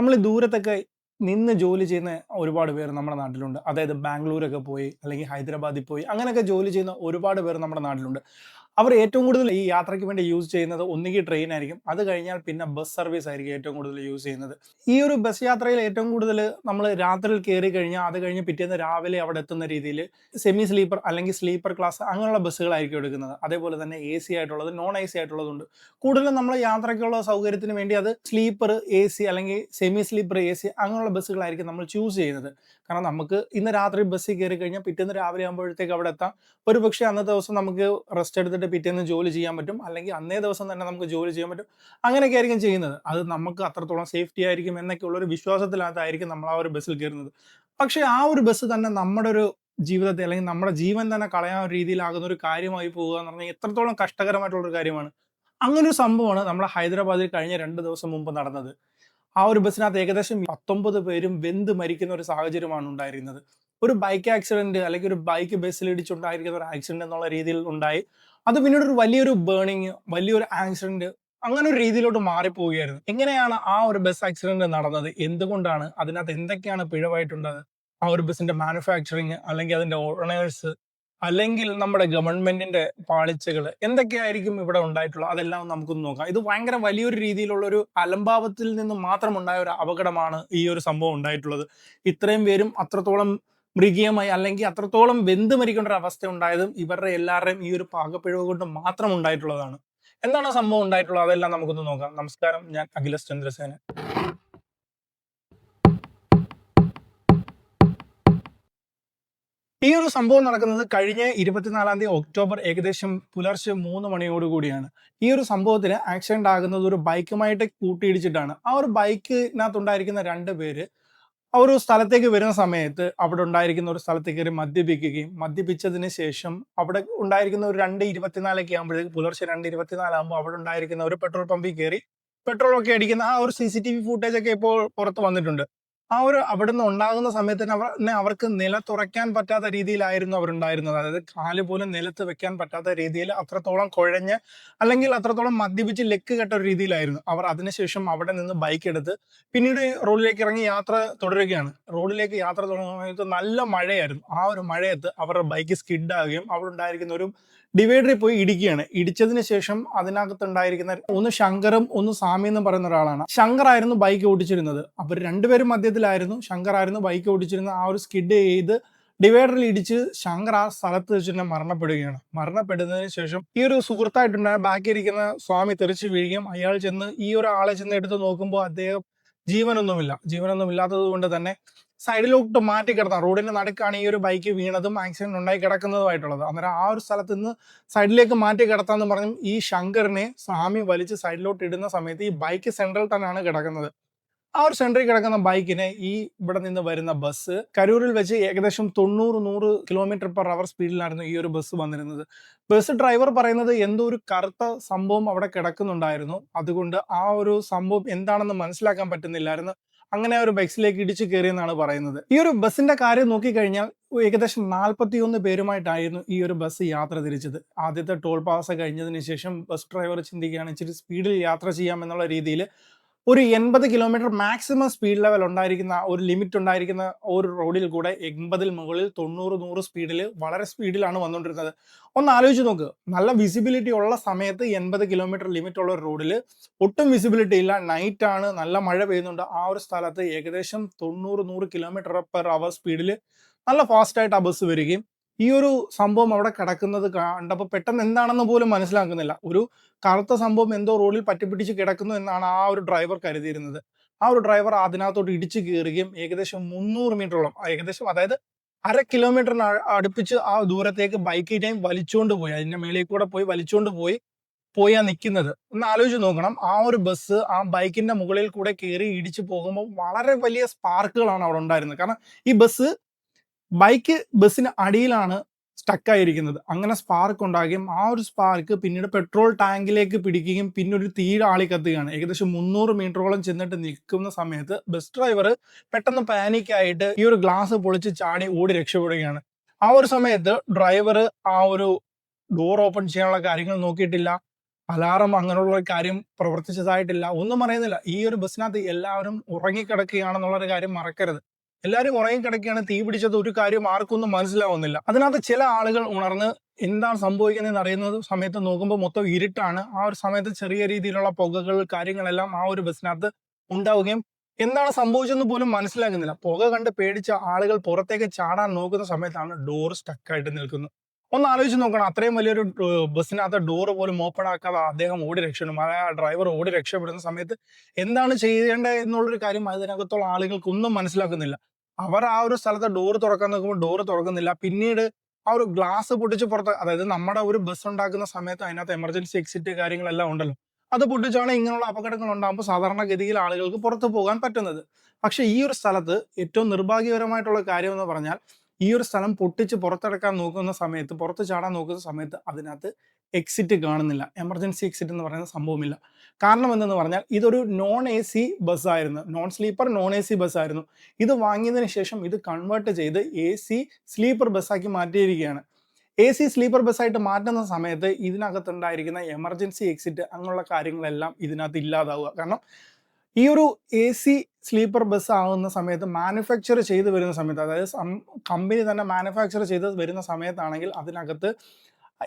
നമ്മൾ ദൂരത്തൊക്കെ നിന്ന് ജോലി ചെയ്യുന്ന ഒരുപാട് പേർ നമ്മുടെ നാട്ടിലുണ്ട്. അതായത് ബാംഗ്ലൂരൊക്കെ പോയി അല്ലെങ്കിൽ ഹൈദരാബാദിൽ പോയി അങ്ങനെയൊക്കെ ജോലി ചെയ്യുന്ന ഒരുപാട് പേർ നമ്മുടെ നാട്ടിലുണ്ട്. അവർ ഏറ്റവും കൂടുതൽ ഈ യാത്രയ്ക്ക് വേണ്ടി യൂസ് ചെയ്യുന്നത് ഒന്നുകിൽ ട്രെയിൻ ആയിരിക്കും. അത് കഴിഞ്ഞാൽ പിന്നെ ബസ് സർവീസ് ആയിരിക്കും ഏറ്റവും കൂടുതൽ യൂസ് ചെയ്യുന്നത്. ഈ ഒരു ബസ് യാത്രയിൽ ഏറ്റവും കൂടുതൽ നമ്മൾ രാത്രിയിൽ കയറി കഴിഞ്ഞാൽ അത് കഴിഞ്ഞ് പിറ്റേന്ന് രാവിലെ അവിടെ എത്തുന്ന രീതിയിൽ സെമി സ്ലീപ്പർ അല്ലെങ്കിൽ സ്ലീപ്പർ ക്ലാസ് അങ്ങനെയുള്ള ബസ്സുകളായിരിക്കും എടുക്കുന്നത്. അതേപോലെ തന്നെ എ സി ആയിട്ടുള്ളത് നോൺ എ സി ആയിട്ടുള്ളതുണ്ട്. കൂടുതലും നമ്മൾ യാത്രയ്ക്കുള്ള സൗകര്യത്തിന് വേണ്ടി അത് സ്ലീപ്പർ എ സി അല്ലെങ്കിൽ സെമി സ്ലീപ്പർ എ സി അങ്ങനെയുള്ള ബസ്സുകളായിരിക്കും നമ്മൾ ചൂസ് ചെയ്യുന്നത്. കാരണം നമുക്ക് ഇന്ന് രാത്രി ബസ്സിൽ കയറി കഴിഞ്ഞാൽ പിറ്റേന്ന് രാവിലെ ആകുമ്പോഴത്തേക്ക് അവിടെ എത്താം. ഒരു പക്ഷേ അന്നത്തെ ദിവസം നമുക്ക് റെസ്റ്റ് എടുത്തിട്ട് പിറ്റേന്ന് ജോലി ചെയ്യാൻ പറ്റും. അല്ലെങ്കിൽ അന്നേ ദിവസം തന്നെ നമുക്ക് ജോലി ചെയ്യാൻ പറ്റും. അങ്ങനെയൊക്കെ ആയിരിക്കും ചെയ്യുന്നത്. അത് നമുക്ക് അത്രത്തോളം സേഫ്റ്റി ആയിരിക്കും എന്നൊക്കെ ഉള്ള ഒരു വിശ്വാസത്തിനകത്തായിരിക്കും നമ്മൾ ആ ഒരു ബസ്സിൽ കയറുന്നത്. പക്ഷേ ആ ഒരു ബസ് തന്നെ നമ്മുടെ ഒരു ജീവിതത്തെ അല്ലെങ്കിൽ നമ്മുടെ ജീവൻ തന്നെ കളയാൻ രീതിയിലാകുന്ന ഒരു കാര്യമായി പോകുക എന്ന് പറഞ്ഞാൽ എത്രത്തോളം കഷ്ടകരമായിട്ടുള്ള ഒരു കാര്യമാണ്. അങ്ങനെ ഒരു സംഭവമാണ് നമ്മുടെ ഹൈദരാബാദിൽ കഴിഞ്ഞ രണ്ട് ദിവസം മുമ്പ് നടന്നത്. ആ ഒരു ബസ്സിനകത്ത് ഏകദേശം പത്തൊമ്പത് പേരും വെന്ത് മരിക്കുന്ന ഒരു സാഹചര്യമാണ് ഉണ്ടായിരുന്നത്. ഒരു ബൈക്ക് ആക്സിഡന്റ് അല്ലെങ്കിൽ ഒരു ബൈക്ക് ബസ്സിൽ ഇടിച്ചുണ്ടായിരിക്കുന്ന ഒരു ആക്സിഡന്റ് എന്നുള്ള രീതിയിൽ ഉണ്ടായി. അത് പിന്നീട് ഒരു വലിയൊരു ബേണിങ് വലിയൊരു ആക്സിഡന്റ് അങ്ങനെ ഒരു രീതിയിലോട്ട് മാറിപ്പോവുകയായിരുന്നു. എങ്ങനെയാണ് ആ ഒരു ബസ് ആക്സിഡന്റ് നടന്നത്? എന്തുകൊണ്ടാണ്? അതിനകത്ത് എന്തൊക്കെയാണ് പിഴവായിട്ടുള്ളത്? ആ ഒരു ബസിന്റെ മാനുഫാക്ചറിങ് അല്ലെങ്കിൽ അതിന്റെ ഓണേഴ്സ് അല്ലെങ്കിൽ നമ്മുടെ ഗവൺമെന്റിന്റെ പാളിച്ചകൾ എന്തൊക്കെയായിരിക്കും ഇവിടെ ഉണ്ടായിട്ടുള്ളത്? അതെല്ലാം നമുക്കൊന്ന് നോക്കാം. ഇത് ഭയങ്കര വലിയൊരു രീതിയിലുള്ള ഒരു അലംഭാവത്തിൽ നിന്ന് മാത്രം ഉണ്ടായ ഒരു അപകടമാണ് ഈ ഒരു സംഭവം ഉണ്ടായിട്ടുള്ളത്. ഇത്രയും പേരും അത്രത്തോളം മൃഗീയമായി അല്ലെങ്കിൽ അത്രത്തോളം വെന്ത് മരിക്കേണ്ട ഒരു അവസ്ഥ ഉണ്ടായതും ഇവരുടെ എല്ലാവരുടെയും ഈ ഒരു പാകപ്പിഴവ് കൊണ്ട് മാത്രം ഉണ്ടായിട്ടുള്ളതാണ്. എന്താണ് സംഭവം ഉണ്ടായിട്ടുള്ളത്? അതെല്ലാം നമുക്കൊന്ന് നോക്കാം. നമസ്കാരം. ഞാൻ അഖിലസ് ചന്ദ്രസേന ഈ ഒരു സംഭവം നടക്കുന്നത് കഴിഞ്ഞ ഇരുപത്തിനാലാം തീയതി ഒക്ടോബർ ഏകദേശം പുലർച്ചെ മൂന്ന് മണിയോടുകൂടിയാണ് ഈ ഒരു സംഭവത്തിന് ആക്സിഡന്റ് ആകുന്നത് ഒരു ബൈക്കുമായിട്ട് കൂട്ടിയിടിച്ചിട്ടാണ്. ആ ഒരു ബൈക്കിനകത്തുണ്ടായിരിക്കുന്ന രണ്ട് പേര് ആ ഒരു സ്ഥലത്തേക്ക് വരുന്ന സമയത്ത് അവിടെ ഉണ്ടായിരിക്കുന്ന ഒരു സ്ഥലത്ത് കയറി മദ്യപിക്കുകയും മദ്യപിച്ചതിന് ശേഷം അവിടെ ഉണ്ടായിരിക്കുന്ന ഒരു രണ്ട് ഇരുപത്തിനാലൊക്കെ ആകുമ്പോഴേക്ക് പുലർച്ചെ രണ്ട് ഇരുപത്തിനാലാകുമ്പോൾ അവിടെ ഉണ്ടായിരിക്കുന്ന ഒരു പെട്രോൾ പമ്പിൽ കയറി പെട്രോൾ ഒക്കെ അടിക്കുന്ന ആ ഒരു C C T V footage ഒക്കെ ഇപ്പോൾ പുറത്ത് വന്നിട്ടുണ്ട്. ആ ഒരു അവിടുന്ന് ഉണ്ടാകുന്ന സമയത്ത് തന്നെ അവർക്ക് നിലത്തുറയ്ക്കാൻ പറ്റാത്ത രീതിയിലായിരുന്നു അവരുണ്ടായിരുന്നത്. അതായത് കാൽ പോലും നിലത്ത് വെക്കാൻ പറ്റാത്ത രീതിയിൽ അത്രത്തോളം കുഴഞ്ഞ് അല്ലെങ്കിൽ അത്രത്തോളം മദ്യപിച്ച് ലെക്ക് കെട്ട ഒരു രീതിയിലായിരുന്നു. അവർ അതിനുശേഷം അവിടെ നിന്ന് ബൈക്ക് എടുത്ത് പിന്നീട് റോഡിലേക്ക് ഇറങ്ങി യാത്ര തുടരുകയാണ്. റോഡിലേക്ക് യാത്ര തുടങ്ങുന്ന സമയത്ത് നല്ല മഴയായിരുന്നു. ആ ഒരു മഴയത്ത് അവരുടെ ബൈക്ക് സ്കിഡ് ആകുകയും അവിടെ ഉണ്ടായിരിക്കുന്ന ഒരു ഡിവൈഡറിൽ പോയി ഇടിക്കുകയാണ്. ഇടിച്ചതിന് ശേഷം അതിനകത്തുണ്ടായിരിക്കുന്ന ഒന്ന് ശങ്കറും ഒന്ന് സാമി എന്ന് പറയുന്ന ഒരാളാണ്. ശങ്കർ ആയിരുന്നു ബൈക്ക് ഓടിച്ചിരുന്നത്. അവർ രണ്ടുപേരും മധ്യത്തിലായിരുന്നു. ശങ്കർ ആയിരുന്നു ബൈക്ക് ഓടിച്ചിരുന്ന ആ ഒരു സ്കിഡ് ചെയ്ത് ഡിവൈഡറിൽ ഇടിച്ച് ശങ്കർ ആ സ്ഥലത്ത് വെച്ച് തന്നെ മരണപ്പെടുകയാണ്. മരണപ്പെടുന്നതിന് ശേഷം ഈ ഒരു സുഹൃത്തായിട്ടുണ്ടായ ബാക്കി ഇരിക്കുന്ന സ്വാമി തെറിച്ച് വീഴുകയും അയാൾ ചെന്ന് ഈ ഒരാളെ ചെന്ന് എടുത്ത് നോക്കുമ്പോൾ അദ്ദേഹം ജീവനൊന്നുമില്ല. ജീവനൊന്നും ഇല്ലാത്തത് കൊണ്ട് തന്നെ സൈഡിലോട്ട് മാറ്റി കിടന്ന റോഡിന്റെ നടുക്കാണ് ഈ ഒരു ബൈക്ക് വീണതും ആക്സിഡന്റ് ഉണ്ടായി കിടക്കുന്നതുമായിട്ടുള്ളത്. അന്നേരം ആ ഒരു സ്ഥലത്ത് നിന്ന് സൈഡിലേക്ക് മാറ്റി കിടത്താന്ന് പറഞ്ഞു ഈ ശങ്കറിനെ സ്വാമി വലിച്ച് സൈഡിലോട്ട് ഇടുന്ന സമയത്ത് ഈ ബൈക്ക് സെൻട്രൽ തന്നെയാണ് കിടക്കുന്നത്. ആ ഒരു സെൻട്രിൽ കിടക്കുന്ന ബൈക്കിനെ ഈ ഇവിടെ നിന്ന് വരുന്ന ബസ് കരൂരിൽ വെച്ച് ഏകദേശം തൊണ്ണൂറ് നൂറ് കിലോമീറ്റർ പെർ അവർ സ്പീഡിലായിരുന്നു ഈ ഒരു ബസ് വന്നിരുന്നത്. ബസ് ഡ്രൈവർ പറയുന്നത് എന്തോ ഒരു കറുത്ത സംഭവം അവിടെ കിടക്കുന്നുണ്ടായിരുന്നു. അതുകൊണ്ട് ആ ഒരു സംഭവം എന്താണെന്ന് മനസ്സിലാക്കാൻ പറ്റുന്നില്ലായിരുന്നു. അങ്ങനെ ആ ഒരു ബൈക്സിലേക്ക് ഇടിച്ചു കയറിയെന്നാണ് പറയുന്നത്. ഈ ഒരു ബസ്സിന്റെ കാര്യം നോക്കിക്കഴിഞ്ഞാൽ ഏകദേശം നാൽപ്പത്തിയൊന്ന് പേരുമായിട്ടായിരുന്നു ഈ ഒരു ബസ് യാത്ര തിരിച്ചത്. ആദ്യത്തെ ടോൾ പാസ് കഴിഞ്ഞതിന് ശേഷം ബസ് ഡ്രൈവർ ചിന്തിക്കുകയാണ് ഇച്ചിരി സ്പീഡിൽ യാത്ര ചെയ്യാം എന്നുള്ള രീതിയിൽ ഒരു എൺപത് കിലോമീറ്റർ മാക്സിമം സ്പീഡ് ലെവൽ ഉണ്ടായിരിക്കുന്ന ഒരു ലിമിറ്റ് ഉണ്ടായിരിക്കുന്ന ഒരു റോഡിൽ കൂടെ എൺപതിൽ മുകളിൽ തൊണ്ണൂറ് നൂറ് സ്പീഡിൽ വളരെ സ്പീഡിലാണ് വന്നുകൊണ്ടിരുന്നത് ഒന്ന് ആലോചിച്ച് നോക്ക്. നല്ല വിസിബിലിറ്റി ഉള്ള സമയത്ത് എൺപത് കിലോമീറ്റർ ലിമിറ്റ് ഉള്ള ഒരു റോഡിൽ ഒട്ടും വിസിബിലിറ്റി ഇല്ല. നൈറ്റ് ആണ്. നല്ല മഴ പെയ്യുന്നുണ്ട്. ആ ഒരു സ്ഥലത്ത് ഏകദേശം തൊണ്ണൂറ് നൂറ് കിലോമീറ്റർ പെർ അവർ സ്പീഡിൽ നല്ല ഫാസ്റ്റായിട്ട് ആ ബസ് വരികയും ഈ ഒരു സംഭവം അവിടെ കിടക്കുന്നത് കണ്ടപ്പോൾ പെട്ടെന്ന് എന്താണെന്ന് പോലും മനസ്സിലാക്കുന്നില്ല. ഒരു കറുത്ത സംഭവം എന്തോ റോഡിൽ പറ്റിപ്പിടിച്ച് കിടക്കുന്നു എന്നാണ് ആ ഒരു ഡ്രൈവർ കരുതിയിരുന്നത്. ആ ഒരു ഡ്രൈവർ അതിനകത്തോട്ട് ഇടിച്ചു കയറുകയും ഏകദേശം മുന്നൂറ് മീറ്ററോളം ഏകദേശം അതായത് അര കിലോമീറ്ററിന് അടുപ്പിച്ച് ആ ദൂരത്തേക്ക് ബൈക്കിനെയും വലിച്ചുകൊണ്ട് പോയി. അതിന്റെ മേളിൽ കൂടെ പോയി വലിച്ചുകൊണ്ട് പോയി പോയാ നിൽക്കുന്നത് ഒന്ന് ആലോചിച്ച് നോക്കണം. ആ ഒരു ബസ് ആ ബൈക്കിന്റെ മുകളിൽ കൂടെ കയറി ഇടിച്ചു പോകുമ്പോൾ വളരെ വലിയ സ്പാർക്കുകളാണ് അവിടെ ഉണ്ടായിരുന്നത്. കാരണം ഈ ബസ് ബൈക്ക് ബസ്സിന് അടിയിലാണ് സ്റ്റക്കായിരിക്കുന്നത് അങ്ങനെ സ്പാർക്ക് ഉണ്ടാകുകയും ആ ഒരു സ്പാർക്ക് പിന്നീട് പെട്രോൾ ടാങ്കിലേക്ക് പിടിക്കുകയും പിന്നെ ഒരു തീ ആളി കത്തുകയാണ്. ഏകദേശം മുന്നൂറ് മീറ്ററോളം ചെന്നിട്ട് നിൽക്കുന്ന സമയത്ത് ബസ് ഡ്രൈവർ പെട്ടെന്ന് പാനിക്കായിട്ട് ഈ ഒരു ഗ്ലാസ് പൊളിച്ച് ചാടി ഓടി രക്ഷപ്പെടുകയാണ്. ആ ഒരു സമയത്ത് ഡ്രൈവർ ആ ഒരു ഡോർ ഓപ്പൺ ചെയ്യാനുള്ള കാര്യങ്ങൾ നോക്കിയിട്ടില്ല. അലാറം അങ്ങനെയുള്ള കാര്യം പ്രവർത്തിച്ചതായിട്ടില്ല. ഒന്നും അറിയുന്നില്ല. ഈ ഒരു ബസ്സിനകത്ത് എല്ലാവരും ഉറങ്ങിക്കിടക്കുകയാണെന്നുള്ളൊരു കാര്യം മറക്കരുത്. എല്ലാവരും ഉറങ്ങിക്കിടക്കുകയാണ് തീ പിടിച്ചത് ഒരു കാര്യം ആർക്കൊന്നും മനസ്സിലാവുന്നില്ല. അതിനകത്ത് ചില ആളുകൾ ഉണർന്ന് എന്താണ് സംഭവിക്കുന്നതെന്ന് അറിയുന്നത് സമയത്ത് നോക്കുമ്പോൾ മൊത്തം ഇരുട്ടാണ്. ആ ഒരു സമയത്ത് ചെറിയ രീതിയിലുള്ള പുകകൾ കാര്യങ്ങളെല്ലാം ആ ഒരു ബസ്സിനകത്ത് ഉണ്ടാവുകയും എന്താണ് സംഭവിച്ചതെന്ന് പോലും മനസ്സിലാകുന്നില്ല. പുക കണ്ട് പേടിച്ച ആളുകൾ പുറത്തേക്ക് ചാടാൻ നോക്കുന്ന സമയത്താണ് ഡോർ സ്റ്റക്കായിട്ട് നിൽക്കുന്നത്. ഒന്ന് ആലോചിച്ച് നോക്കണം. അത്രയും വലിയൊരു ബസ്സിനകത്ത് ഡോറ് പോലും ഓപ്പൺ ആക്കാതെ അദ്ദേഹം ഓടി രക്ഷപ്പെടും. ആ ഡ്രൈവർ ഓടി രക്ഷപ്പെടുന്ന സമയത്ത് എന്താണ് ചെയ്യേണ്ടത് എന്നുള്ളൊരു കാര്യം അതിനകത്തുള്ള ആളുകൾക്ക് ഒന്നും മനസ്സിലാക്കുന്നില്ല. അവർ ആ ഒരു സ്ഥലത്ത് ഡോറ് തുറക്കാൻ നോക്കുമ്പോൾ ഡോറ് തുറക്കുന്നില്ല. പിന്നീട് ആ ഒരു ഗ്ലാസ് പൊട്ടിച്ച് പുറത്ത് അതായത് നമ്മുടെ ഒരു ബസ് ഉണ്ടാക്കുന്ന സമയത്ത് അതിനകത്ത് എമർജൻസി എക്സിറ്റ് കാര്യങ്ങളെല്ലാം ഉണ്ടല്ലോ. അത് പൊട്ടിച്ചാണ് ഇങ്ങനെയുള്ള അപകടങ്ങൾ ഉണ്ടാകുമ്പോൾ സാധാരണഗതിയിൽ ആളുകൾക്ക് പുറത്തു പോകാൻ പറ്റുന്നത്. പക്ഷേ ഈ ഒരു സ്ഥലത്ത് ഏറ്റവും നിർഭാഗ്യകരമായിട്ടുള്ള കാര്യം എന്ന് പറഞ്ഞാൽ ഈ ഒരു സ്ഥലം പൊട്ടിച്ച് പുറത്തെടുക്കാൻ നോക്കുന്ന സമയത്ത് പുറത്ത് ചാടാൻ നോക്കുന്ന സമയത്ത് അതിനകത്ത് എക്സിറ്റ് കാണുന്നില്ല. എമർജൻസി എക്സിറ്റ് എന്ന് പറയുന്ന സംഭവമില്ല. കാരണം എന്തെന്ന് പറഞ്ഞാൽ ഇതൊരു non A C ബസ്സായിരുന്നു non sleeper non A C ബസ്സായിരുന്നു ഇത് വാങ്ങിയതിന് ശേഷം ഇത് കൺവേർട്ട് ചെയ്ത് എ സി സ്ലീപ്പർ ബസ്സാക്കി മാറ്റിയിരിക്കുകയാണ്. എ സി സ്ലീപ്പർ ബസ്സായിട്ട് മാറ്റുന്ന സമയത്ത് ഇതിനകത്തുണ്ടായിരിക്കുന്ന എമർജൻസി എക്സിറ്റ് അങ്ങനെയുള്ള കാര്യങ്ങളെല്ലാം ഇതിനകത്ത് ഇല്ലാതാവുക. കാരണം ഈ ഒരു എ സി സ്ലീപ്പർ ബസ് ആവുന്ന സമയത്ത് മാനുഫാക്ചർ ചെയ്ത് വരുന്ന സമയത്ത് അതായത് കമ്പനി തന്നെ മാനുഫാക്ചർ ചെയ്ത് വരുന്ന സമയത്താണെങ്കിൽ അതിനകത്ത്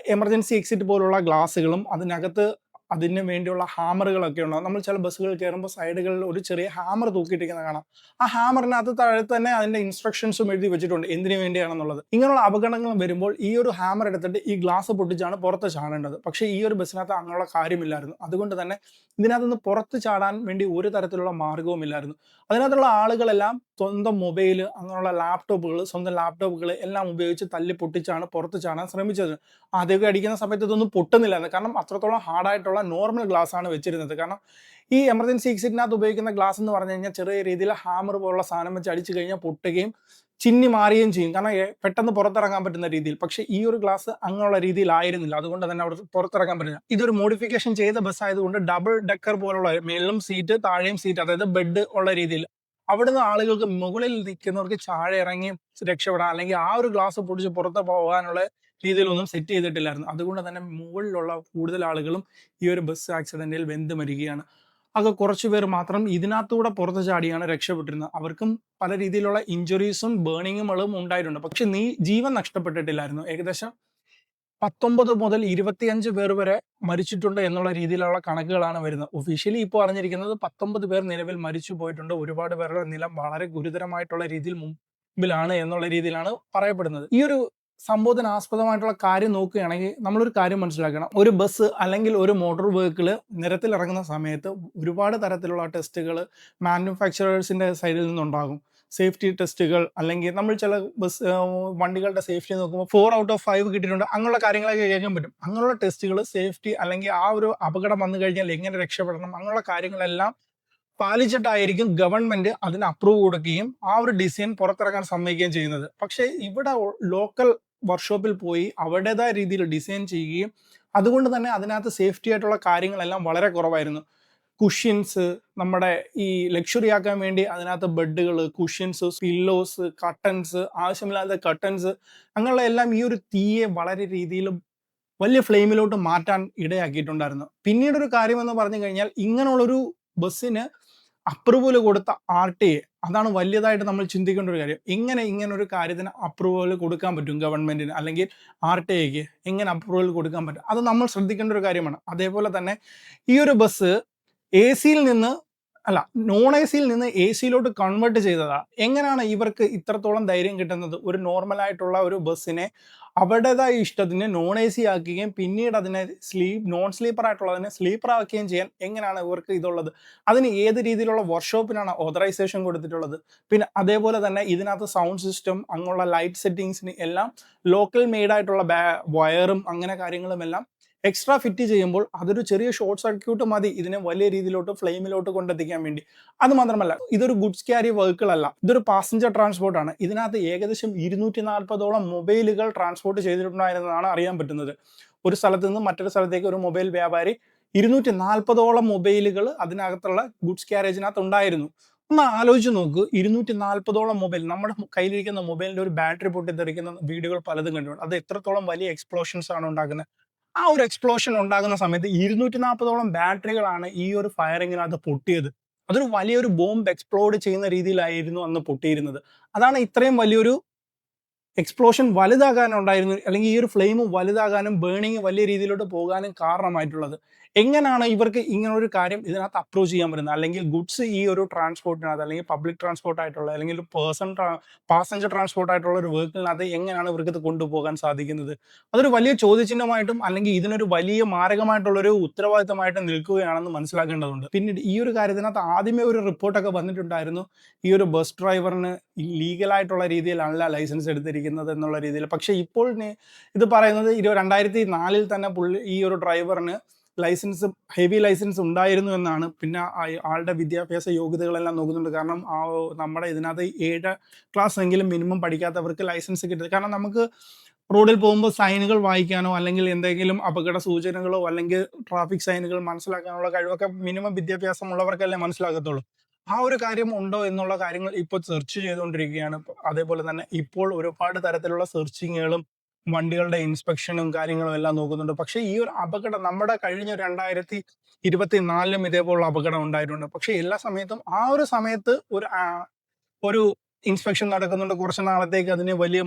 എമർജൻസി എക്സിറ്റ് പോലുള്ള ഗ്ലാസ്സുകളും അതിനകത്ത് അതിന് വേണ്ടിയുള്ള ഹാമറുകളൊക്കെ ഉണ്ടാവും നമ്മൾ ചില ബസ്സുകൾ കയറുമ്പോൾ സൈഡുകളിൽ ഒരു ചെറിയ ഹാമർ തൂക്കിയിട്ടിരിക്കുന്നത് കാണാം. ആ ഹാമറിനകത്ത് താഴെ തന്നെ അതിന്റെ ഇൻസ്ട്രക്ഷൻസും എഴുതി വെച്ചിട്ടുണ്ട്. എന്തിനു വേണ്ടിയാണെന്നുള്ളത്. ഇങ്ങനെയുള്ള അപകടങ്ങൾ വരുമ്പോൾ ഈ ഒരു ഹാമർ എടുത്തിട്ട് ഈ ഗ്ലാസ് പൊട്ടിച്ചാണ് പുറത്ത് ചാടേണ്ടത്. പക്ഷേ ഈ ഒരു ബസ്സിനകത്ത് അങ്ങനെയുള്ള കാര്യമില്ലായിരുന്നു. അതുകൊണ്ട് തന്നെ ഇതിനകത്തുനിന്ന് പുറത്ത് ചാടാൻ വേണ്ടി ഒരു തരത്തിലുള്ള മാർഗവും ഇല്ലായിരുന്നു. അതിനകത്തുള്ള ആളുകളെല്ലാം സ്വന്തം മൊബൈൽ അങ്ങനെയുള്ള ലാപ്ടോപ്പുകൾ സ്വന്തം ലാപ്ടോപ്പുകൾ എല്ലാം ഉപയോഗിച്ച് തല്ലി പൊട്ടിച്ചാണ് പുറത്ത് ചാടാൻ ശ്രമിച്ചത്. ആദ്യമൊക്കെ അടിക്കുന്ന സമയത്ത് ഇതൊന്നും പൊട്ടുന്നില്ലായിരുന്നു. കാരണം അത്രത്തോളം ഹാർഡായിട്ടുള്ള നോർമൽ ഗ്ലാസ് ആണ് വെച്ചിരുന്നത്. കാരണം ഈ എമർജൻസി എക്സിറ്റിനകത്ത് ഉപയോഗിക്കുന്ന ഗ്ലാസ് എന്ന് പറഞ്ഞു കഴിഞ്ഞാൽ ചെറിയ രീതിയിൽ ഹാമർ പോലുള്ള സാധനം വെച്ച് അടിച്ചു കഴിഞ്ഞാൽ പൊട്ടുകയും ചിന്നി മാറുകയും ചെയ്യും. കാരണം പെട്ടെന്ന് പുറത്തിറങ്ങാൻ പറ്റുന്ന രീതിയിൽ. പക്ഷേ ഈ ഒരു ഗ്ലാസ് അങ്ങനെയുള്ള രീതിയിലായിരുന്നില്ല. അതുകൊണ്ട് തന്നെ അവിടെ പുറത്തിറങ്ങാൻ പറ്റില്ല. ഇതൊരു മോഡിഫിക്കേഷൻ ചെയ്ത ബസ് ആയതുകൊണ്ട് ഡബിൾ ഡെക്കർ പോലുള്ള മേളിലും സീറ്റ് താഴെയും സീറ്റ് അതായത് ബെഡ് ഉള്ള രീതിയിൽ അവിടുന്ന് ആളുകൾക്ക് മുകളിൽ നിൽക്കുന്നവർക്ക് ചാഴ ഇറങ്ങി രക്ഷപ്പെടാൻ അല്ലെങ്കിൽ ആ ഒരു ഗ്ലാസ് പൊടിച്ച് പുറത്ത് പോകാനുള്ള രീതിയിലൊന്നും സെറ്റ് ചെയ്തിട്ടില്ലായിരുന്നു. അതുകൊണ്ട് തന്നെ മുകളിലുള്ള കൂടുതൽ ആളുകളും ഈ ഒരു ബസ് ആക്സിഡന്റിൽ വെന്ത് മരിക്കുകയാണ് അത് കുറച്ച് പേർ മാത്രം ഇതിനകത്തൂടെ പുറത്ത് ചാടിയാണ് രക്ഷപ്പെട്ടിരുന്നത്. അവർക്കും പല രീതിയിലുള്ള ഇഞ്ചുറീസും ബേണിങ്ങുകളും ഉണ്ടായിട്ടുണ്ട്. പക്ഷെ നീ ജീവൻ നഷ്ടപ്പെട്ടിട്ടില്ലായിരുന്നു. ഏകദേശം പത്തൊമ്പത് മുതൽ ഇരുപത്തിയഞ്ച് പേർ വരെ മരിച്ചിട്ടുണ്ട് എന്നുള്ള രീതിയിലുള്ള കണക്കുകളാണ് വരുന്നത്. ഒഫീഷ്യലി ഇപ്പോൾ അറിഞ്ഞിരിക്കുന്നത് പത്തൊമ്പത് പേർ നിലവിൽ മരിച്ചു പോയിട്ടുണ്ട്. ഒരുപാട് പേരുടെ നില വളരെ ഗുരുതരമായിട്ടുള്ള രീതിയിൽ മുമ്പിലാണ് എന്നുള്ള രീതിയിലാണ് പറയപ്പെടുന്നത്. ഈ ഒരു സംഭവത്തിന് ആസ്പദമായിട്ടുള്ള കാര്യം നോക്കുകയാണെങ്കിൽ നമ്മളൊരു കാര്യം മനസ്സിലാക്കണം. ഒരു ബസ് അല്ലെങ്കിൽ ഒരു മോട്ടോർ വെഹിക്കിൾ നിരത്തിലിറങ്ങുന്ന സമയത്ത് ഒരുപാട് തരത്തിലുള്ള ടെസ്റ്റുകൾ മാനുഫാക്ചറേഴ്സിന്റെ സൈഡിൽ നിന്നുണ്ടാകും. സേഫ്റ്റി ടെസ്റ്റുകൾ അല്ലെങ്കിൽ നമ്മൾ ചില ബസ് വണ്ടികളുടെ സേഫ്റ്റി നോക്കുമ്പോൾ ഫോർ ഔട്ട് ഓഫ് ഫൈവ് കിട്ടിയിട്ടുണ്ട്. അങ്ങനെയുള്ള കാര്യങ്ങളൊക്കെ കേൾക്കാൻ പറ്റും. അങ്ങനെയുള്ള ടെസ്റ്റുകൾ സേഫ്റ്റി അല്ലെങ്കിൽ ആ ഒരു അപകടം വന്നു കഴിഞ്ഞാൽ എങ്ങനെ രക്ഷപ്പെടണം? അങ്ങനെയുള്ള കാര്യങ്ങളെല്ലാം പാലിച്ചിട്ടായിരിക്കും ഗവൺമെന്റ് അതിന് അപ്രൂവ് കൊടുക്കുകയും ആ ഒരു ഡിസൈൻ പുറത്തിറക്കാൻ സമ്മതിക്കുകയും ചെയ്യുന്നത്. പക്ഷേ ഇവിടെ ലോക്കൽ വർക്ക്ഷോപ്പിൽ പോയി അവരുടേതായ രീതിയിൽ ഡിസൈൻ ചെയ്യുകയും അതുകൊണ്ട് തന്നെ അതിനകത്ത് സേഫ്റ്റി ആയിട്ടുള്ള കാര്യങ്ങളെല്ലാം വളരെ കുറവായിരുന്നു. കുഷ്യൻസ് നമ്മുടെ ഈ ലക്ഷറി ആക്കാൻ വേണ്ടി അതിനകത്ത് ബെഡുകൾ കുഷ്യൻസ് പില്ലോസ് കട്ടൻസ് ആവശ്യമില്ലാത്ത കട്ടൻസ് അങ്ങനെയുള്ള എല്ലാം ഈ ഒരു തീയെ വളരെ രീതിയിൽ വലിയ ഫ്ലെയിമിലോട്ട് മാറ്റാൻ ഇടയാക്കിയിട്ടുണ്ടായിരുന്നു. പിന്നീട് ഒരു കാര്യം എന്ന് പറഞ്ഞു കഴിഞ്ഞാൽ ഇങ്ങനെയുള്ളൊരു ബസ്സിന് അപ്രൂവൽ കൊടുത്ത ആർ അതാണ് വലിയതായിട്ട് നമ്മൾ ചിന്തിക്കേണ്ട ഒരു കാര്യം. ഇങ്ങനെ ഇങ്ങനെ ഒരു കാര്യത്തിന് അപ്രൂവൽ കൊടുക്കാൻ പറ്റും ഗവൺമെന്റിന് അല്ലെങ്കിൽ ആർ എങ്ങനെ അപ്രൂവൽ കൊടുക്കാൻ പറ്റും? അത് നമ്മൾ ശ്രദ്ധിക്കേണ്ട ഒരു കാര്യമാണ്. അതേപോലെ തന്നെ ഈ ഒരു ബസ് എ സിയിൽ നിന്ന് അല്ല നോൺ എ സിയിൽ നിന്ന് എ സിയിലോട്ട് കൺവേർട്ട് ചെയ്തതാ. എങ്ങനെയാണ് ഇവർക്ക് ഇത്രത്തോളം ധൈര്യം കിട്ടുന്നത്? ഒരു നോർമൽ ആയിട്ടുള്ള ഒരു ബസ്സിനെ അവരുടേതായ ഇഷ്ടത്തിന് നോൺ എ സി ആക്കുകയും പിന്നീട് അതിനെ സ്ലീപ്പ് നോൺ സ്ലീപ്പർ ആയിട്ടുള്ളതിനെ സ്ലീപ്പർ ആക്കുകയും ചെയ്യാൻ എങ്ങനെയാണ് ഇവർക്ക് ഇതുള്ളത്? അതിന് ഏത് രീതിയിലുള്ള വർക്ക്ഷോപ്പിനാണ് ഓതറൈസേഷൻ കൊടുത്തിട്ടുള്ളത്? പിന്നെ അതേപോലെ തന്നെ ഇതിനകത്ത് സൗണ്ട് സിസ്റ്റം അങ്ങനെയുള്ള ലൈറ്റ് സെറ്റിങ്സിന് എല്ലാം ലോക്കൽ മെയ്ഡ് ആയിട്ടുള്ള വയറും അങ്ങനെ കാര്യങ്ങളും എല്ലാം എക്സ്ട്രാ ഫിറ്റ് ചെയ്യുമ്പോൾ അതൊരു ചെറിയ ഷോർട്ട് സർക്യൂട്ട് മതി. ഇതിനെ വലിയ രീതിയിലോട്ട് ഫ്ലെയിമിലോട്ട് കൊണ്ടെത്തിക്കാൻ വേണ്ടി. അത് മാത്രമല്ല ഇതൊരു ഗുഡ്സ് ക്യാരി വെഹിക്കിൾ അല്ല. ഇതൊരു പാസഞ്ചർ ട്രാൻസ്പോർട്ട് ആണ്. ഇതിനകത്ത് ഏകദേശം ഇരുന്നൂറ്റി നാൽപ്പതോളം മൊബൈലുകൾ ട്രാൻസ്പോർട്ട് ചെയ്തിട്ടുണ്ടായിരുന്നതാണ് അറിയാൻ പറ്റുന്നത്. ഒരു സ്ഥലത്ത് നിന്ന് മറ്റൊരു സ്ഥലത്തേക്ക് ഒരു മൊബൈൽ വ്യാപാരി ഇരുന്നൂറ്റി നാൽപ്പതോളം മൊബൈലുകൾ അതിനകത്തുള്ള ഗുഡ്സ് ക്യാരേജിനകത്ത് ഉണ്ടായിരുന്നു. ഒന്ന് ആലോചിച്ച് നോക്ക്. ഇരുന്നൂറ്റി നാൽപ്പതോളം മൊബൈൽ നമ്മുടെ കയ്യിലിരിക്കുന്ന മൊബൈലിന്റെ ഒരു ബാറ്ററി പൊട്ടിത്തെറിക്കുന്ന വീഡിയോകൾ പലതും കണ്ടിട്ടുണ്ട്. അത് എത്രത്തോളം വലിയ എക്സ്പ്ലോഷൻസ് ആണ് ഉണ്ടാക്കുന്നത്. ആ ഒരു എക്സ്പ്ലോഷൻ ഉണ്ടാകുന്ന സമയത്ത് ഇരുന്നൂറ്റി നാൽപ്പതോളം ബാറ്ററികളാണ് ഈ ഒരു ഫയറിങ്ങിനകത്ത് പൊട്ടിയത്. അതൊരു വലിയൊരു ബോംബ് എക്സ്പ്ലോഡ് ചെയ്യുന്ന രീതിയിലായിരുന്നു അന്ന് പൊട്ടിയിരുന്നത്. അതാണ് ഇത്രയും വലിയൊരു എക്സ്പ്ലോഷൻ വലുതാകാനുണ്ടായിരുന്നു അല്ലെങ്കിൽ ഈ ഒരു ഫ്ലെയിം വലുതാകാനും ബേണിങ് വലിയ രീതിയിലോട്ട് പോകാനും കാരണമായിട്ടുള്ളത്. എങ്ങനെയാണ് ഇവർക്ക് ഇങ്ങനെ ഒരു കാര്യം ഇതിനകത്ത് അപ്രോച്ച് ചെയ്യാൻ പറ്റുന്നത്? അല്ലെങ്കിൽ ഗുഡ്സ് ഈ ഒരു ട്രാൻസ്പോർട്ടിനകത്ത് അല്ലെങ്കിൽ പബ്ലിക് ട്രാൻസ്പോർട്ട് ആയിട്ടുള്ള അല്ലെങ്കിൽ ഒരു പേഴ്സൺ പാസഞ്ചർ ട്രാൻസ്പോർട്ട് ആയിട്ടുള്ള ഒരു വെഹിക്കിളിനകത്ത് എങ്ങനെയാണ് ഇവർക്ക് ഇത് കൊണ്ടുപോകാൻ സാധിക്കുന്നത്? അതൊരു വലിയ ചോദ്യചിഹ്നമായിട്ടും അല്ലെങ്കിൽ ഇതിനൊരു വലിയ മാരകമായിട്ടുള്ള ഒരു ഉത്തരവാദിത്തമായിട്ടും നിൽക്കുകയാണെന്ന് മനസ്സിലാക്കേണ്ടതുണ്ട്. പിന്നീട് ഈ ഒരു കാര്യത്തിനകത്ത് ആദ്യമേ ഒരു റിപ്പോർട്ടൊക്കെ വന്നിട്ടുണ്ടായിരുന്നു. ഈ ഒരു ബസ് ഡ്രൈവറിന് ലീഗലായിട്ടുള്ള രീതിയിലല്ല ലൈസൻസ് എടുത്തിരിക്കുന്നത് എന്നുള്ള രീതിയിൽ. പക്ഷേ ഇപ്പോൾ ഇത് പറയുന്നത് ഇരു രണ്ടായിരത്തി നാലിൽ തന്നെ പുള്ളി ഈ ഒരു ഡ്രൈവറിന് ലൈസൻസ് ഹെവി ലൈസൻസ് ഉണ്ടായിരുന്നു എന്നാണ്. പിന്നെ ആളുടെ വിദ്യാഭ്യാസ യോഗ്യതകളെല്ലാം നോക്കുന്നുണ്ട്. കാരണം ആ നമ്മുടെ ഇതിനകത്ത് ഏഴ് ക്ലാസ് എങ്കിലും മിനിമം പഠിക്കാത്തവർക്ക് ലൈസൻസ് കിട്ടുന്നത് കാരണം നമുക്ക് റോഡിൽ പോകുമ്പോൾ സൈനുകൾ വായിക്കാനോ അല്ലെങ്കിൽ എന്തെങ്കിലും അപകട സൂചനകളോ അല്ലെങ്കിൽ ട്രാഫിക് സൈനുകൾ മനസ്സിലാക്കാനുള്ള കഴിവൊക്കെ മിനിമം വിദ്യാഭ്യാസം ഉള്ളവർക്കല്ലേ മനസ്സിലാക്കത്തുള്ളൂ ആ ഒരു കാര്യം ഉണ്ടോ എന്നുള്ള കാര്യങ്ങൾ ഇപ്പോൾ സെർച്ച് ചെയ്തുകൊണ്ടിരിക്കുകയാണ്. അതേപോലെ തന്നെ ഇപ്പോൾ ഒരുപാട് തരത്തിലുള്ള സെർച്ചിങ്ങുകളും വണ്ടികളുടെ ഇൻസ്പെക്ഷനും കാര്യങ്ങളും എല്ലാം നോക്കുന്നുണ്ട്. പക്ഷേ ഈ ഒരു അപകടം നമ്മുടെ കഴിഞ്ഞ രണ്ടായിരത്തി ഇരുപത്തിനാലിലും ഇതേപോലുള്ള അപകടം ഉണ്ടായിട്ടുണ്ട്. പക്ഷേ എല്ലാ സമയത്തും ആ ഒരു സമയത്ത് ഒരു ഒരു ഇൻസ്പെക്ഷൻ നടക്കുന്നുണ്ട്. കുറച്ച് നാളത്തേക്ക് അതിന് വലിയ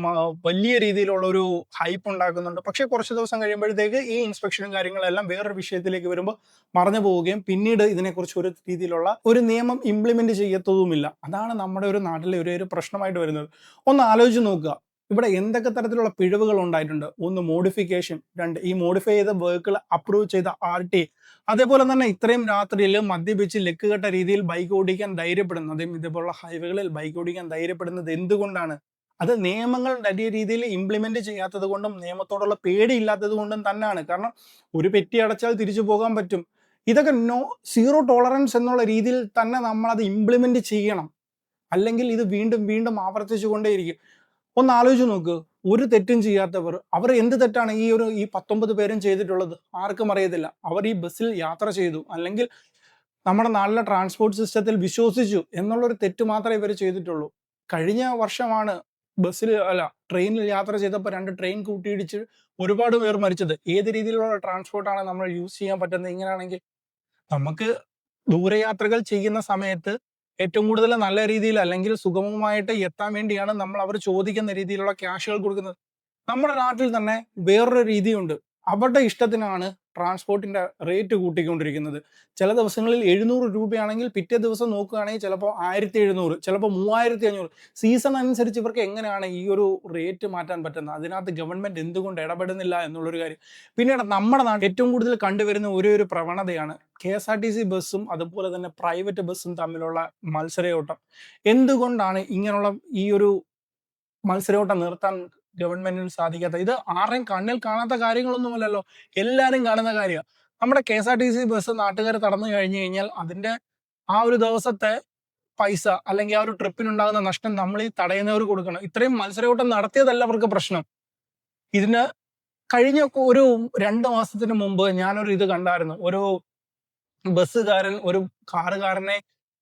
വലിയ രീതിയിലുള്ള ഒരു ഹൈപ്പ് ഉണ്ടാക്കുന്നുണ്ട്. പക്ഷേ കുറച്ച് ദിവസം കഴിയുമ്പോഴത്തേക്ക് ഈ ഇൻസ്പെക്ഷനും കാര്യങ്ങളെല്ലാം വേറൊരു വിഷയത്തിലേക്ക് വരുമ്പോൾ മറന്നു പോവുകയും പിന്നീട് ഇതിനെക്കുറിച്ച് ഒരു രീതിയിലുള്ള ഒരു നിയമം ഇംപ്ലിമെന്റ് ചെയ്യത്തതുമില്ല. അതാണ് നമ്മുടെ ഒരു നാട്ടിലെ ഒരു ഒരു പ്രശ്നമായിട്ട് വരുന്നത്. ഒന്ന് ആലോചിച്ച് നോക്കുക. ഇവിടെ എന്തൊക്കെ തരത്തിലുള്ള പിഴവുകൾ ഉണ്ടായിട്ടുണ്ട്? ഒന്ന് മോഡിഫിക്കേഷൻ രണ്ട് ഈ മോഡിഫൈ ചെയ്ത വർക്കുകൾ അപ്രൂവ് ചെയ്ത ആർ ടി അതേപോലെ തന്നെ ഇത്രയും രാത്രിയിൽ മദ്യപിച്ച് ലെക്ക് കെട്ട രീതിയിൽ ബൈക്ക് ഓടിക്കാൻ ധൈര്യപ്പെടുന്നതും ഇതേപോലുള്ള ഹൈവേകളിൽ ബൈക്ക് ഓടിക്കാൻ ധൈര്യപ്പെടുന്നത് എന്തുകൊണ്ടാണ്? അത് നിയമങ്ങൾ വലിയ രീതിയിൽ ഇംപ്ലിമെന്റ് ചെയ്യാത്തത് കൊണ്ടും നിയമത്തോടുള്ള പേടിയില്ലാത്തത് കൊണ്ടും തന്നെയാണ്. കാരണം ഒരു പെറ്റി അടച്ചാൽ തിരിച്ചു പോകാൻ പറ്റും. ഇതൊക്കെ നോ സീറോ ടോളറൻസ് എന്നുള്ള രീതിയിൽ തന്നെ നമ്മൾ അത് ഇംപ്ലിമെന്റ് ചെയ്യണം. അല്ലെങ്കിൽ ഇത് വീണ്ടും വീണ്ടും ആവർത്തിച്ചു കൊണ്ടേയിരിക്കും. ഒന്ന് ആലോചിച്ച് നോക്ക്. ഒരു തെറ്റും ചെയ്യാത്തവർ അവർ എന്ത് തെറ്റാണ് ഈ ഒരു ഈ പത്തൊമ്പത് പേരും ചെയ്തിട്ടുള്ളത്? ആർക്കും അറിയത്തില്ല. അവർ ഈ ബസ്സിൽ യാത്ര ചെയ്തു. അല്ലെങ്കിൽ നമ്മുടെ നാട്ടിലെ ട്രാൻസ്പോർട്ട് സിസ്റ്റത്തിൽ വിശ്വസിച്ചു എന്നുള്ളൊരു തെറ്റ് മാത്രമേ ഇവർ ചെയ്തിട്ടുള്ളൂ. കഴിഞ്ഞ വർഷമാണ് ബസ്സിൽ അല്ല ട്രെയിനിൽ യാത്ര ചെയ്തപ്പോൾ രണ്ട് ട്രെയിൻ കൂട്ടിയിടിച്ച് ഒരുപാട് പേർ മരിച്ചത്. ഏത് രീതിയിലുള്ള ട്രാൻസ്പോർട്ടാണ് നമ്മൾ യൂസ് ചെയ്യാൻ പറ്റുന്നത്? ഇങ്ങനെയാണെങ്കിൽ നമുക്ക് ദൂരയാത്രകൾ ചെയ്യുന്ന സമയത്ത് ഏറ്റവും കൂടുതൽ നല്ല രീതിയിൽ അല്ലെങ്കിൽ സുഗമമായിട്ട് എത്താൻ വേണ്ടിയാണ് നമ്മൾ അവർ ചോദിക്കുന്ന രീതിയിലുള്ള ക്യാഷുകൾ കൊടുക്കുന്നത്. നമ്മുടെ നാട്ടിൽ തന്നെ വേറൊരു രീതിയുണ്ട്. അവരുടെ ഇഷ്ടത്തിനാണ് ട്രാൻസ്പോർട്ടിന്റെ റേറ്റ് കൂട്ടിക്കൊണ്ടിരിക്കുന്നത്. ചില ദിവസങ്ങളിൽ എഴുന്നൂറ് രൂപയാണെങ്കിൽ പിറ്റേ ദിവസം നോക്കുകയാണെങ്കിൽ ചിലപ്പോൾ ആയിരത്തി എഴുന്നൂറ് ചിലപ്പോൾ മൂവായിരത്തി അഞ്ഞൂറ് സീസൺ അനുസരിച്ച് ഇവർക്ക് എങ്ങനെയാണ് ഈ ഒരു റേറ്റ് മാറ്റാൻ പറ്റുന്നത്? അതിനകത്ത് ഗവൺമെന്റ് എന്തുകൊണ്ട് ഇടപെടുന്നില്ല എന്നുള്ളൊരു കാര്യം. പിന്നീട് നമ്മുടെ നാട്ടിൽ ഏറ്റവും കൂടുതൽ കണ്ടുവരുന്ന ഒരേ ഒരു പ്രവണതയാണ് K S R T C ബസ്സും അതുപോലെ തന്നെ പ്രൈവറ്റ് ബസ്സും തമ്മിലുള്ള മത്സരയോട്ടം. എന്തുകൊണ്ടാണ് ഇങ്ങനെയുള്ള ഈ ഒരു മത്സരയോട്ടം നിർത്താൻ ഗവൺമെന്റിന് സാധിക്കാത്ത. ഇത് ആരെയും കണ്ണിൽ കാണാത്ത കാര്യങ്ങളൊന്നുമല്ലല്ലോ. എല്ലാവരും കാണുന്ന കാര്യമാണ് നമ്മുടെ K S R T C bus നാട്ടുകാർ തടന്നു കഴിഞ്ഞു കഴിഞ്ഞാൽ അതിന്റെ ആ ഒരു ദിവസത്തെ പൈസ അല്ലെങ്കിൽ ആ ഒരു ട്രിപ്പിനുണ്ടാകുന്ന നഷ്ടം നമ്മൾ ഈ തടയുന്നവർ കൊടുക്കണം. ഇത്രയും മത്സരകൂട്ടം നടത്തിയതല്ല അവർക്ക് പ്രശ്നം. ഇതിന് കഴിഞ്ഞ ഒരു രണ്ട് മാസത്തിന് മുമ്പ് ഞാനൊരു ഇത് കണ്ടായിരുന്നു. ഒരു ബസ്സുകാരൻ ഒരു കാറുകാരനെ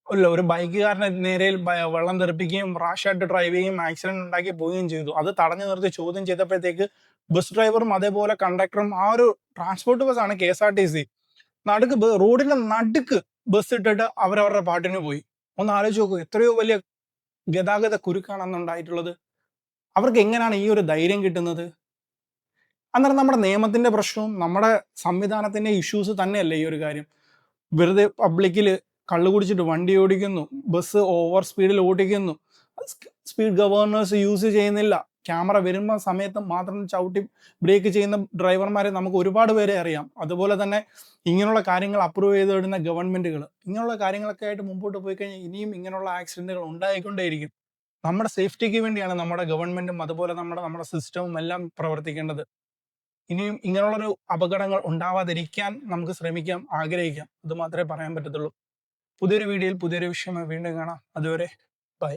അല്ല ഒരു ബൈക്കുകാരനെ നേരെ വെള്ളം തെറിപ്പിക്കുകയും റാഷായിട്ട് ഡ്രൈവ് ചെയ്യുകയും ആക്സിഡന്റ് ഉണ്ടാക്കി പോവുകയും ചെയ്തു. അത് തടഞ്ഞു നിർത്തി ചോദ്യം ചെയ്തപ്പോഴത്തേക്ക് ബസ് ഡ്രൈവറും അതേപോലെ കണ്ടക്ടറും ആ ഒരു ട്രാൻസ്പോർട്ട് ബസ്സാണ് K S R T C നടുക്ക് റോഡിന്റെ നടുക്ക് ബസ് ഇട്ടിട്ട് അവരവരുടെ പാട്ടിന് പോയി. ഒന്ന് ആലോചിച്ച് നോക്കൂ എത്രയോ വലിയ ഗതാഗത കുരുക്കാണ് ഉണ്ടായിട്ടുള്ളത് അവർക്ക് എങ്ങനെയാണ് ഈ ഒരു ധൈര്യം കിട്ടുന്നത്? അന്നേരം നമ്മുടെ നിയമത്തിന്റെ പ്രശ്നവും നമ്മുടെ സംവിധാനത്തിന്റെ ഇഷ്യൂസ് തന്നെയല്ലേ ഈ ഒരു കാര്യം. വെറുതെ പബ്ലിക്കിൽ കള്ളു കുടിച്ചിട്ട് വണ്ടി ഓടിക്കുന്നു ബസ് ഓവർ സ്പീഡിൽ ഓടിക്കുന്നു. സ്പീഡ് ഗവേർണേഴ്സ് യൂസ് ചെയ്യുന്നില്ല. ക്യാമറ വരുമ്പോൾ സമയത്ത് മാത്രം ചവിട്ടി ബ്രേക്ക് ചെയ്യുന്ന ഡ്രൈവർമാരെ നമുക്ക് ഒരുപാട് പേരെ അറിയാം. അതുപോലെ തന്നെ ഇങ്ങനെയുള്ള കാര്യങ്ങൾ അപ്രൂവ് ചെയ്ത് വിടുന്ന ഗവൺമെന്റുകൾ ഇങ്ങനെയുള്ള കാര്യങ്ങളൊക്കെ ആയിട്ട് മുമ്പോട്ട് പോയി കഴിഞ്ഞാൽ ഇനിയും ഇങ്ങനെയുള്ള ആക്സിഡന്റുകൾ ഉണ്ടായിക്കൊണ്ടേയിരിക്കും. നമ്മുടെ സേഫ്റ്റിക്ക് വേണ്ടിയാണ് നമ്മുടെ ഗവൺമെന്റും അതുപോലെ നമ്മുടെ നമ്മുടെ സിസ്റ്റവും എല്ലാം പ്രവർത്തിക്കേണ്ടത്. ഇനിയും ഇങ്ങനെയുള്ളൊരു അപകടങ്ങൾ ഉണ്ടാവാതിരിക്കാൻ നമുക്ക് ശ്രമിക്കാം ആഗ്രഹിക്കാം. അത് മാത്രമേ പറയാൻ പറ്റത്തുള്ളൂ. പുതിയൊരു വീഡിയോയിൽ പുതിയൊരു വിഷയമായി വീണ്ടും കാണാം. അതുവരെ ബൈ.